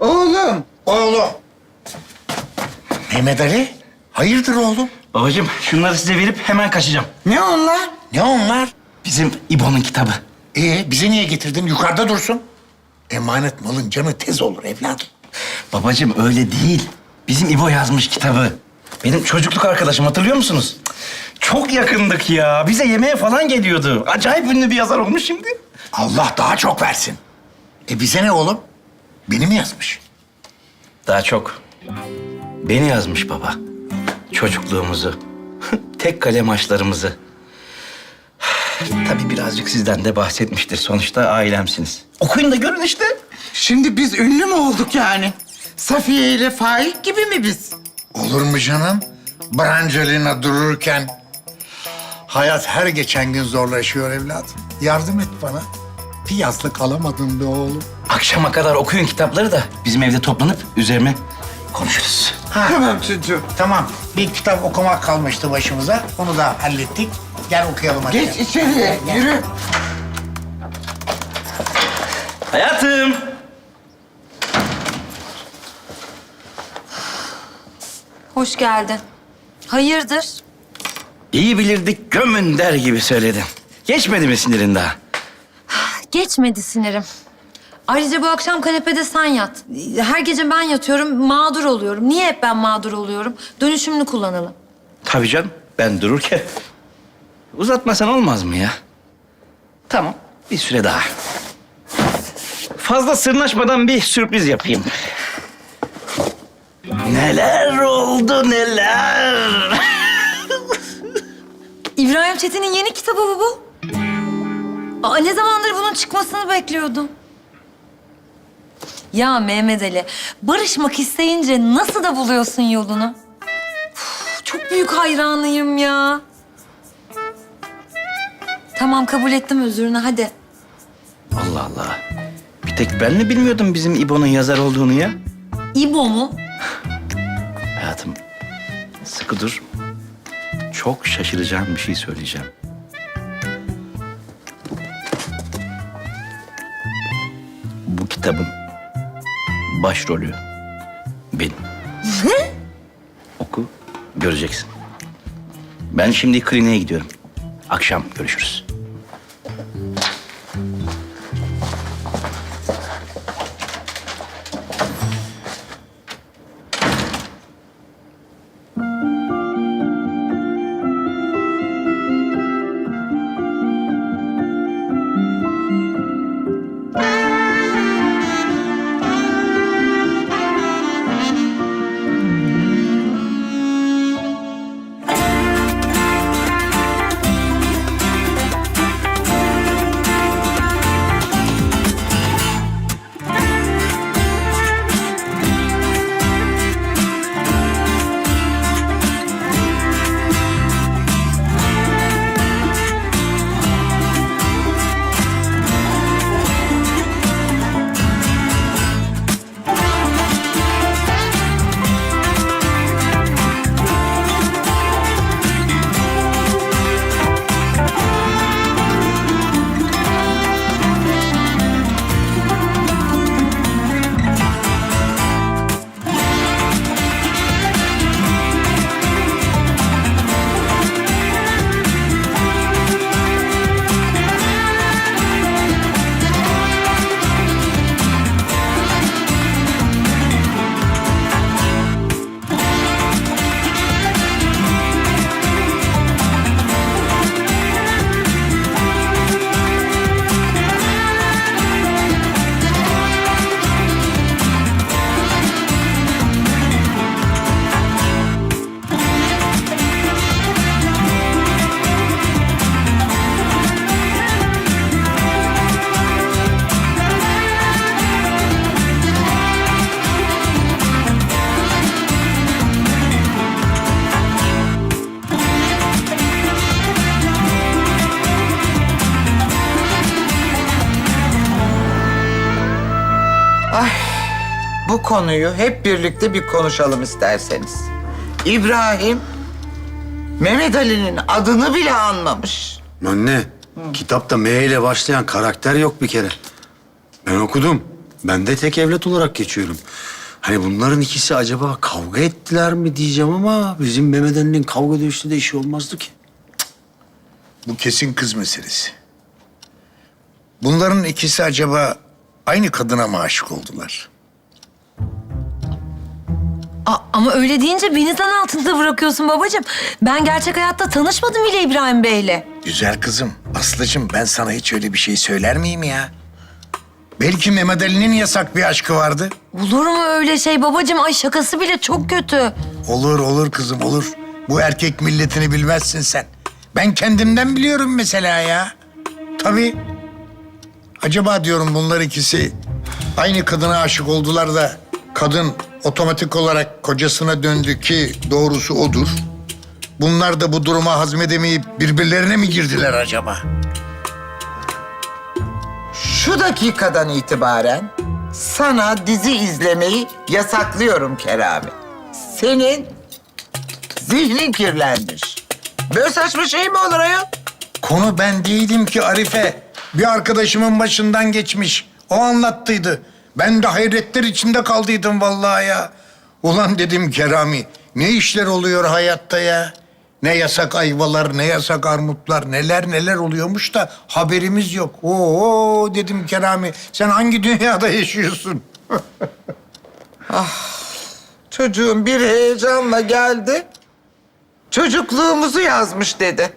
Oğlum. Oğlum. Mehmet Ali, hayırdır oğlum? Babacığım şunları size verip hemen kaçacağım. Ne onlar? Ne onlar? Bizim İbo'nun kitabı. Ee, bize niye getirdin? Yukarıda dursun. Emanet malın canı tez olur evladım. Babacığım öyle değil. Bizim İbo yazmış kitabı. Benim çocukluk arkadaşım hatırlıyor musunuz? Çok yakındık ya. Bize yemeğe falan geliyordu. Acayip ünlü bir yazar olmuş şimdi. Allah daha çok versin. E bize ne oğlum? Beni mi yazmış? Daha çok. Beni yazmış baba. Çocukluğumuzu. Tek kalem aşklarımızı. Tabii birazcık sizden de bahsetmiştir. Sonuçta ailemsiniz. Okuyun da görün işte. Şimdi biz ünlü mü olduk yani? Safiye ile Faik gibi mi biz? Olur mu canım? Brangelina dururken hayat her geçen gün zorlaşıyor evladım. Yardım et bana. Bir yazlık alamadın be oğlum. Akşama kadar okuyun kitapları da bizim evde toplanıp üzerine konuşuruz. Ha, Tamam çocuğum. tamam. Bir kitap okumak kalmıştı başımıza. Onu da hallettik. Gel okuyalım hadi. Geç içeriye, yürü. Hayatım. Hoş geldin. Hayırdır? İyi bilirdik gömün der gibi söyledin. Geçmedi mi sinirin daha? Geçmedi sinirim. Ayrıca bu akşam kanepede sen yat. Her gece ben yatıyorum, mağdur oluyorum. Niye hep ben mağdur oluyorum? Dönüşümlü kullanalım. Tabii canım ben dururken. Uzatmasan olmaz mı ya? Tamam bir süre daha. Fazla sırnaşmadan bir sürpriz yapayım. Neler oldu neler. İbrahim Çetin'in yeni kitabı mı bu? Aa, ne zamandır bunun çıkmasını bekliyordum. Ya Mehmet Ali, barışmak isteyince nasıl da buluyorsun yolunu? Uf, çok büyük hayranıyım ya. Tamam kabul ettim özrünü hadi. Allah Allah. Bir tek ben mi bilmiyordum bizim İbo'nun yazar olduğunu ya? İbo mu? Hayatım sıkı dur. Çok şaşıracağım bir şey söyleyeceğim. Kitabın başrolü benim. Oku, göreceksin. Ben şimdi kliniğe gidiyorum. Akşam görüşürüz. Konuyu hep birlikte bir konuşalım isterseniz. İbrahim, Mehmet Ali'nin adını bile anmamış. Anne, kitapta M ile başlayan karakter yok bir kere. Ben okudum. Ben de tek evlat olarak geçiyorum. Hani bunların ikisi acaba kavga ettiler mi diyeceğim ama bizim Mehmet Ali'nin kavga dövüşte de işi olmazdı ki. Bu kesin kız meselesi. Bunların ikisi acaba aynı kadına mı aşık oldular? A- ama öyle deyince beni zan altında bırakıyorsun babacığım. Ben gerçek hayatta tanışmadım bile İbrahim Bey'le. Güzel kızım, Aslıcığım ben sana hiç öyle bir şey söyler miyim ya? Belki Mehmet Ali'nin yasak bir aşkı vardı. Olur mu öyle şey babacığım? Ay şakası bile çok kötü. Olur olur kızım olur. Bu erkek milletini bilmezsin sen. Ben kendimden biliyorum mesela ya. Tabii. Acaba diyorum bunlar ikisi aynı kadına aşık oldular da kadın otomatik olarak kocasına döndü ki doğrusu odur. Bunlar da bu duruma hazmedemeyip birbirlerine mi girdiler acaba? Şu dakikadan itibaren sana dizi izlemeyi yasaklıyorum Kerami. Senin zihnin kirlenmiş. Böyle saçma şey mi olur ayol? Konu ben değilim ki Arife. Bir arkadaşımın başından geçmiş. O anlattıydı. Ben de hayretler içinde kaldıydım vallahi ya. Ulan dedim Kerami, ne işler oluyor hayatta ya? Ne yasak ayvalar, ne yasak armutlar, neler neler oluyormuş da haberimiz yok. Oo dedim Kerami, sen hangi dünyada yaşıyorsun? Çocuğum bir heyecanla geldi. Çocukluğumuzu yazmış dedi.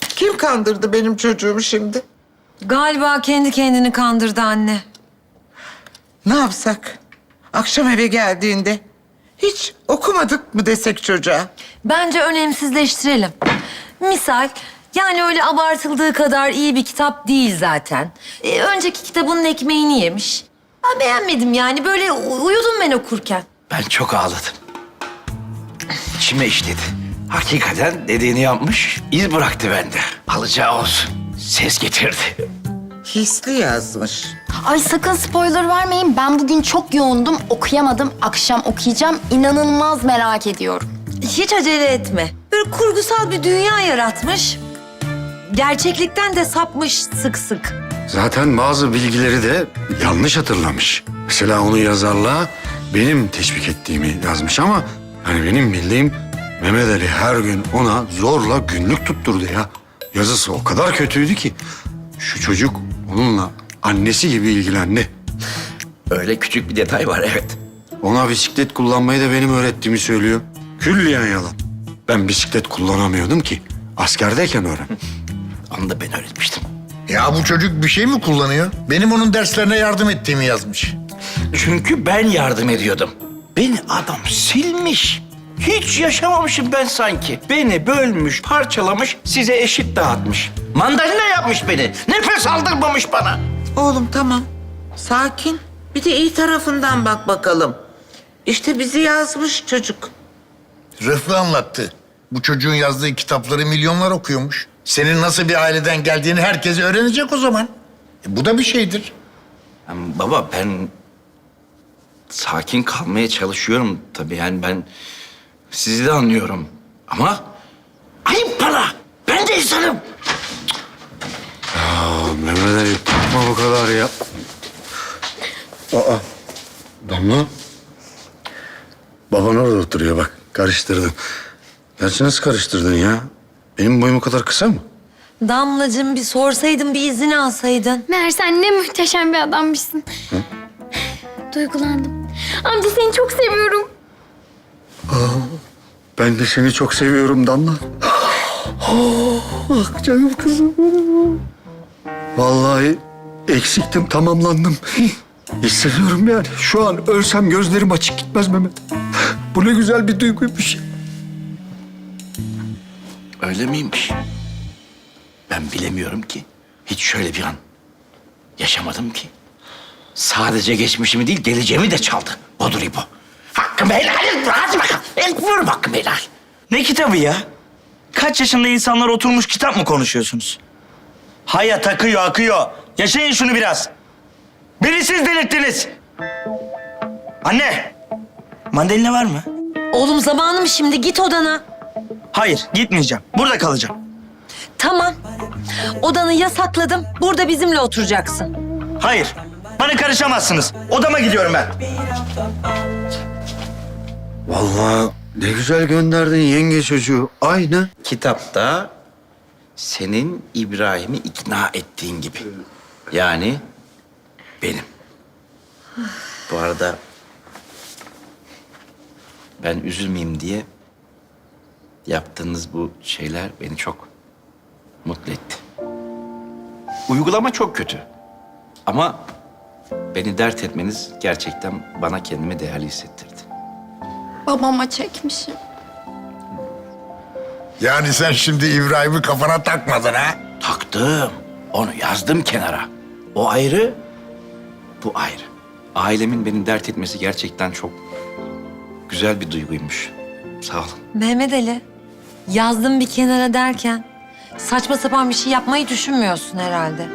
Kim kandırdı benim çocuğumu şimdi? Galiba kendi kendini kandırdı anne. Ne yapsak? Akşam eve geldiğinde hiç okumadık mı desek çocuğa? Bence önemsizleştirelim. Misal yani öyle abartıldığı kadar iyi bir kitap değil zaten. Ee, önceki kitabının ekmeğini yemiş. Ben beğenmedim yani böyle u- uyudum ben okurken. Ben çok ağladım. İçime işledi. Hakikaten dediğini yapmış, iz bıraktı bende. Alacağı olsun. Ses getirdi. Hisli yazmış. Ay sakın spoiler vermeyin. Ben bugün çok yoğundum. Okuyamadım. Akşam okuyacağım. İnanılmaz merak ediyorum. Hiç acele etme. Böyle kurgusal bir dünya yaratmış. Gerçeklikten de sapmış sık sık. Zaten bazı bilgileri de yanlış hatırlamış. Mesela onu yazarlığa benim teşvik ettiğimi yazmış ama... ...hani benim bildiğim Mehmet Ali her gün ona zorla günlük tutturdu ya. Yazısı o kadar kötüydü ki... ...şu çocuk onunla annesi gibi ilgilendi. Öyle küçük bir detay var evet. Ona bisiklet kullanmayı da benim öğrettiğimi söylüyor. Külliyen yalan. Ben bisiklet kullanamıyordum ki. Askerdeyken öğren. Onu da ben öğretmiştim. Ya bu çocuk bir şey mi kullanıyor? Benim onun derslerine yardım ettiğimi yazmış. Çünkü ben yardım ediyordum. Beni adam silmiş. Hiç yaşamamışım ben sanki. Beni bölmüş, parçalamış, size eşit dağıtmış. Mandalina yapmış beni. Nefes aldırmamış bana. Oğlum tamam. Sakin. Bir de iyi tarafından bak bakalım. İşte bizi yazmış çocuk. Rıfkı anlattı. Bu çocuğun yazdığı kitapları milyonlar okuyormuş. Senin nasıl bir aileden geldiğini herkes öğrenecek o zaman. E, bu da bir şeydir. Yani baba ben sakin kalmaya çalışıyorum tabii yani ben sizi de anlıyorum. Ama ayıp bana. Ben de insanım. Aa, Mehmet Ali yapma bu kadar ya. Aa, Damla. Baban orada oturuyor bak. Karıştırdın. Gerçi nasıl karıştırdın ya? Benim boyum o kadar kısa mı? Damlacığım bir sorsaydın bir izini alsaydın. Meğer sen ne muhteşem bir adammışsın. Duygulandım. Amca seni çok seviyorum. Ben de seni çok seviyorum Damla. Ah canım kızım benim. Vallahi eksiktim, tamamlandım. Hissediyorum yani. Şu an ölsem gözlerim açık gitmez Mehmet. Bu ne güzel bir duyguymuş. Öyle miymiş? Ben bilemiyorum ki. Hiç şöyle bir an yaşamadım ki. Sadece geçmişimi değil, geleceğimi de çaldı. Budur İbo. Hakkımı helal et. Hadi bakalım. El vur hakkımı helal. Ne kitabı ya? Kaç yaşında insanlar oturmuş kitap mı konuşuyorsunuz? Hayat akıyor akıyor. Yaşayın şunu biraz. Beni siz delirttiniz. Anne. Mandalina var mı? Oğlum zamanım şimdi git odana. Hayır gitmeyeceğim. Burada kalacağım. Tamam. Odanı yasakladım. Burada bizimle oturacaksın. Hayır. Bana karışamazsınız. Odama gidiyorum ben. Vallahi ne güzel gönderdin yenge çocuğu. Aynı. Kitapta senin İbrahim'i ikna ettiğin gibi. Yani benim. Bu arada ben üzülmeyeyim diye yaptığınız bu şeyler beni çok mutlu etti. Uygulama çok kötü. Ama beni dert etmeniz gerçekten bana kendimi değerli hissettirdi. Babama çekmişim. Yani sen şimdi İbrahim'i kafana takmadın ha? Taktım. Onu yazdım kenara. O ayrı, bu ayrı. Ailemin beni dert etmesi gerçekten çok güzel bir duyguymuş. Sağ olun. Mehmet Ali, yazdım bir kenara derken saçma sapan bir şey yapmayı düşünmüyorsun herhalde.